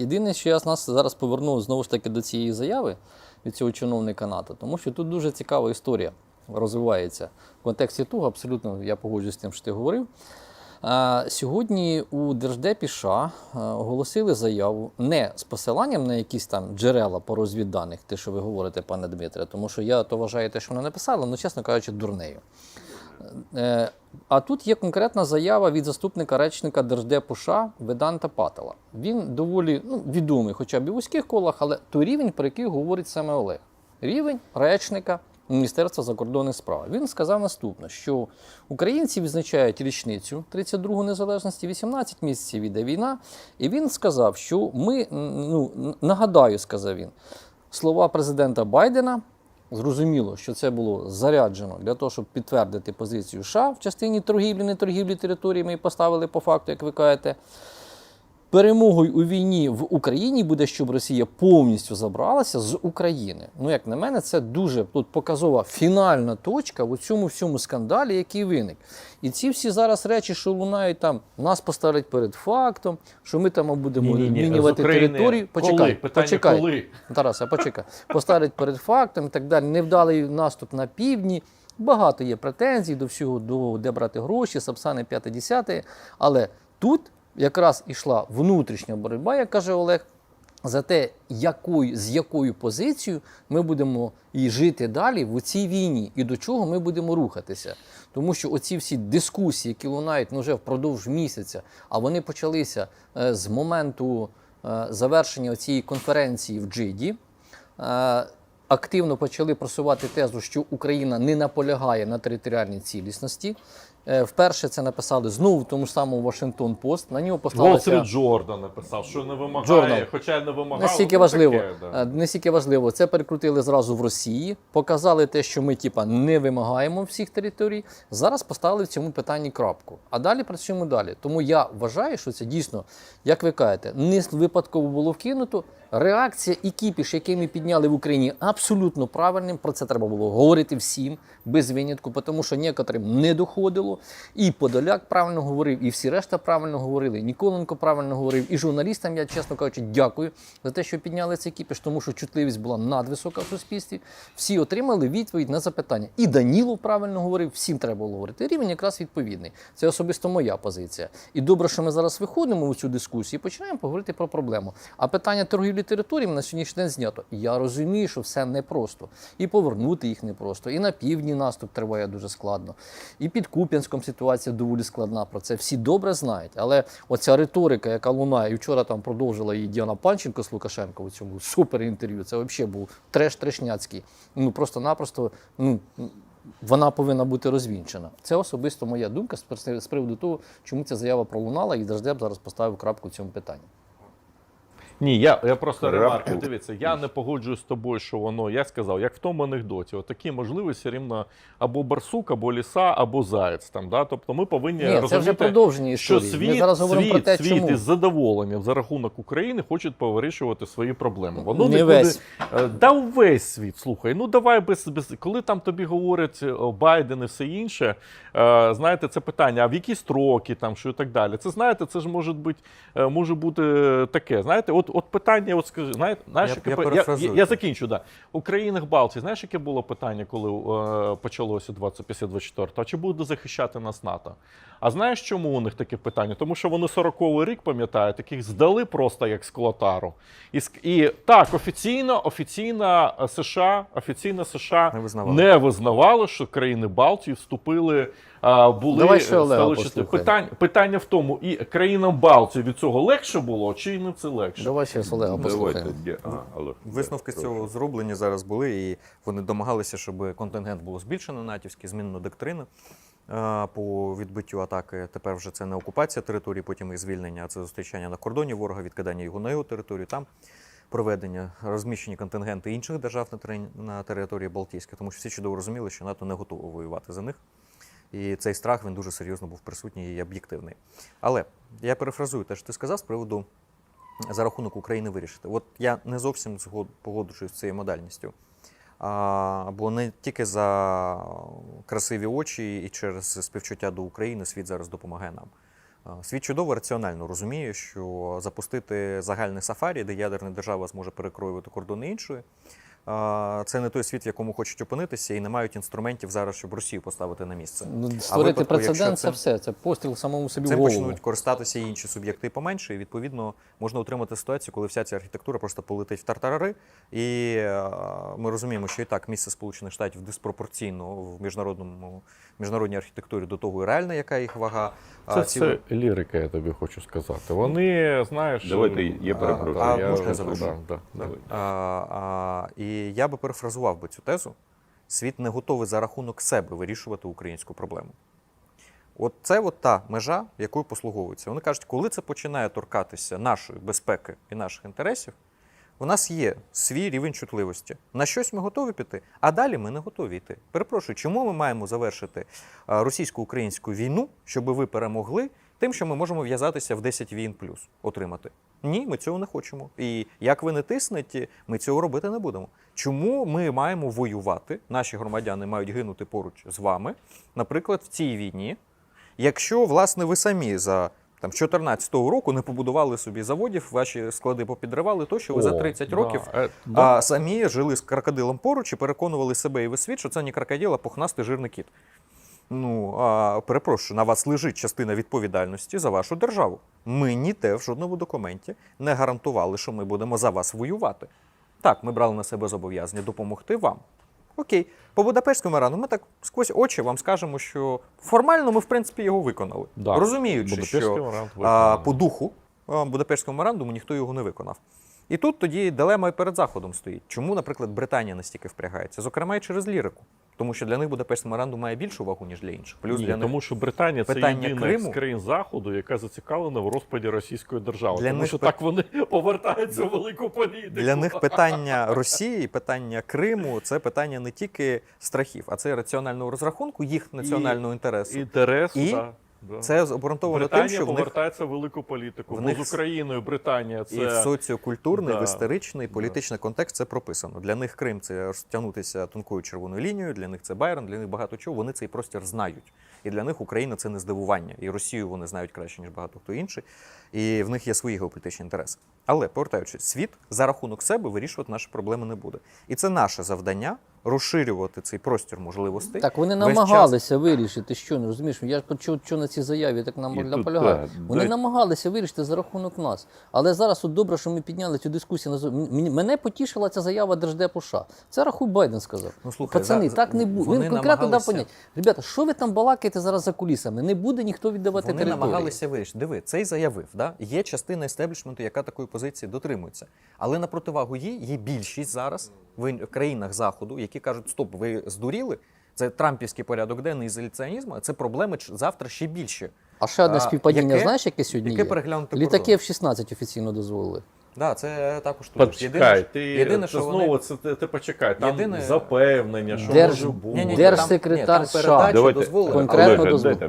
Єдине, що я з нас зараз поверну знову ж таки до цієї заяви від цього чиновника НАТО, тому що тут дуже цікава історія розвивається. В контексті того, абсолютно я погоджуюсь з тим, що ти говорив. Сьогодні у Держдепі США оголосили заяву не з посиланням на якісь там джерела по розвідданих, те, що ви говорите, пане Дмитре, тому що я то вважаю те, що вони написали, ну, чесно кажучи, дурнею. Е, А тут є конкретна заява від заступника речника Держдепу США Веданта Патела. Він доволі ну, відомий, хоча б і в вузьких колах, але той рівень, про який говорить саме Олег. Рівень речника Міністерства закордонних справ. Він сказав наступне: що українці відзначають річницю 32-го незалежності, 18 місяців іде війна. І він сказав, що ми, ну нагадаю, сказав він, слова президента Байдена. Зрозуміло, що це було заряджено для того, щоб підтвердити позицію США в частині торгівлі, не торгівлі територіями і поставили по факту, як ви кажете. Перемогою у війні в Україні буде, щоб Росія повністю забралася з України. Ну, як на мене, це дуже тут показова фінальна точка в цьому всьому скандалі, який виник. І ці всі зараз речі, що лунають там, нас поставлять перед фактом, що ми там будемо України територію. коли? Питання почекай. коли? Тараса, почекай. Поставлять перед фактом і так далі. Невдалий наступ на півдні. Багато є претензій до всього, до де брати гроші, Сапсани 5-10. Але тут якраз ішла внутрішня боротьба, як каже Олег, за те, якою, з якою позицією ми будемо і жити далі в цій війні, і до чого ми будемо рухатися. Тому що оці всі дискусії, які лунають ну, вже впродовж місяця, а вони почалися е, з моменту е, завершення цієї конференції в Джиді. Е, Активно почали просувати тезу, що Україна не наполягає на територіальній цілісності. Е, Вперше це написали знову в тому ж самому Вашингтон Пост. На нього послалися Street Journal написав, що не вимагає, Journal. хоча не вимагав. Настільки важливо, таке, да. Е, настільки важливо, це перекрутили зразу в Росії, показали те, що ми типа не вимагаємо всіх територій. Зараз поставили в цьому питанні крапку. А далі працюємо далі. Тому я вважаю, що це дійсно, як ви кажете, не випадково було вкинуто. Реакція і кіпіш, який ми підняли в Україні, абсолютно правильним. Про це треба було говорити всім без винятку, тому що некоторим не доходило. І Подоляк правильно говорив, і всі решта правильно говорили. Ніколенко правильно говорив. І журналістам я, чесно кажучи, дякую за те, що підняли цей кіпіш, тому що чутливість була надвисока в суспільстві. Всі отримали відповідь на запитання. І Данілов правильно говорив, всім треба було говорити. Рівень якраз відповідний. Це особисто моя позиція. І добре, що ми зараз виходимо у цю дискусію і починаємо поговорити про проблему. А питання торгівлі територіями на сьогоднішній день знято. Я розумію, що все непросто. І повернути їх непросто. І на півдні наступ триває дуже складно. І під Куп'янськом ситуація доволі складна. Про це всі добре знають. Але оця риторика, яка лунає, і вчора там продовжила її Діана Панченко з Лукашенко у цьому супер інтерв'ю. Це взагалі був треш трешняцький. Ну просто-напросто. Ну, вона повинна бути розвінчена. Це особисто моя думка з приводу того, чому ця заява пролунала, і Держдеп зараз поставив крапку цьому питанні. Ні, я, я просто ремарку. Дивіться, я не погоджуюсь з тобою, що воно, я сказав, як в тому анекдоті, отакі можливості рівно або барсук, або ліса, або заєць. Там, да? Тобто ми повинні Ні, це вже що світ, Ми зараз світ, про те, світ чому. із задоволенням за рахунок України хочуть повирішувати свої проблеми. Воно Не не, весь. Буде, Е, да увесь світ, слухай. Ну давай без, без коли там тобі говорять Байден і все інше. Е, знаєте, це питання, а в які строки там, що і так далі. Це знаєте, це ж може бути, е, може бути таке. Знаєте, от, от питання, от скажи, знаєте, знаєш, Я- яке я я, я, я закінчу. Да. У країнах Балтії, знаєш, яке було питання, коли е, почалося 20, після 24 А чи буде захищати нас НАТО? А знаєш, чому у них таке питання? Тому що вони 40-й рік, пам'ятають, таких здали просто як склотару. І, ск- і так, офіційно, офіційно е, США, офіційно США Не визнавали. не визнавали, що країни Балтії вступили, були Давай ще е, Олега стали частиною. питання, питання в тому, і країнам Балтії від цього легше було, чи не це легше? Давай ще з Олега послухаємо. Висновки з цього зроблені зараз були, і вони домагалися, щоб контингент було збільшено натівський, змінено доктрину по відбиттю атаки. Тепер вже це не окупація території, потім їх звільнення, а це зустрічання на кордоні ворога, відкидання його на його територію. Там проведення, розміщені контингенти інших держав на, на території Балтійської, тому що всі чудово розуміли, що НАТО не готово воювати за них. І цей страх він дуже серйозно був присутній і об'єктивний. Але я перефразую те, що ти сказав з приводу за рахунок України вирішити. От я не зовсім погоджуюсь з цією модальністю. А, бо не тільки за красиві очі і через співчуття до України світ зараз допомагає нам. Світ чудово раціонально розуміє, що запустити загальне сафарі, де ядерна держава зможе перекроювати кордони іншої. А, Це не той світ, в якому хочуть опинитися, і не мають інструментів зараз, щоб Росію поставити на місце. Ну, Створити випадку, прецедент це це- все. Це постріл самому собі в голову. почнуть користатися і інші суб'єкти і поменше, і відповідно можна отримати ситуацію, коли вся ця архітектура просто полетить в тартарари. І е, ми розуміємо, що і так місце Сполучених Штатів диспропорційно в міжнародному міжнародній архітектурі до того і реальна, яка їх вага. Це ці- все лірика, я тобі хочу сказати. Вони, знаєш, Давайте я А, перепрошую. а, я- можна я завершу? да, да, давай. А, а, і я би перефразував би цю тезу: світ не готовий за рахунок себе вирішувати українську проблему. От це от та межа, якою послуговуються. Вони кажуть, коли це починає торкатися нашої безпеки і наших інтересів, у нас є свій рівень чутливості. На щось ми готові піти, а далі ми не готові йти. Перепрошую, чому ми маємо завершити російсько-українську війну, щоб ви перемогли, тим, що ми можемо в'язатися в 10 війн плюс отримати? Ні, ми цього не хочемо. І як ви не тиснете, ми цього робити не будемо. Чому ми маємо воювати? Наші громадяни мають гинути поруч з вами, наприклад, в цій війні, якщо власне ви самі за там 14-го року не побудували собі заводів, ваші склади попідривали, то що ви за О, 30 років е, да. а самі жили з крокодилом поруч і переконували себе і весь світ, що це не крокодил, а пухнастий жирний кіт. Ну, а, перепрошую, на вас лежить частина відповідальності за вашу державу. Ми ніде в жодному документі не гарантували, що ми будемо за вас воювати. Так, ми брали на себе зобов'язання допомогти вам. Окей, по Будапештському меморандуму ми так сквозь очі вам скажемо, що формально ми, в принципі, його виконали. Да. Розуміючи, що а, по духу Будапештського меморандуму ніхто його не виконав. І тут тоді дилема і перед Заходом стоїть. Чому, наприклад, Британія настільки впрягається? Зокрема, і через лірику. Тому що для них Будапештський меморандум має більшу вагу, ніж для інших. Плюс Ні, для них тому що Британія це єдина Криму- з країн Заходу, яка зацікавлена в розпаді російської держави. Для тому них що так вони повертаються в велику політику. Для них питання Росії, питання Криму це питання не тільки страхів, а це раціонального розрахунку їх національного інтересу. інтересу. І да, да. Це обґрунтовано тим, що в них повертається в велику політику. в Бо них з Україною Британія це і в соціокультурний, Да. в історичний, політичний контекст це прописано. Для них Крим це розтягнутися тонкою червоною лінією, для них це Байрон, для них багато чого. Вони цей простір знають. І для них Україна це не здивування. І Росію вони знають краще, ніж багато хто інший. І в них є свої геополітичні інтереси. Але повертаючись, світ за рахунок себе вирішувати наші проблеми не буде. І це наше завдання розширювати цей простір можливостей. Так вони весь час. намагалися вирішити, що не розумієш. Я ж почув, що на цій заяві так нам наполягає. Вони дай- намагалися вирішити за рахунок нас. Але зараз от добре, що ми підняли цю дискусію. Мене потішила ця заява Держдепу США. Це рахуй Байден сказав. Ну, слухай, Пацани, за- так не буде. Він конкретно дав намагалися- поняття. Ребята, що ви там балакаєте зараз за кулісами? Не буде ніхто віддавати Вони території. намагалися вирішити. Диви, цей заявив. Да? Є частина естеблішменту, яка такої позиції дотримується. Але на противагу їй є більшість зараз в країнах Заходу, які кажуть: стоп, ви здуріли. Це трампівський порядок денний ізоляціонізму, а це проблеми завтра ще більші. А ще одне співпадіння, яке- знаєш, яке сьогодні яке переглянути Літаки кордон. F-16 офіційно дозволили. Да, це також тут. Почекай, ти, єдине, ти що знову вони... це ти, ти почекай. Там Єдине- запевнення, що Держ- може бути. Держсекретар США. передачі дозволили. Конкретно дайте,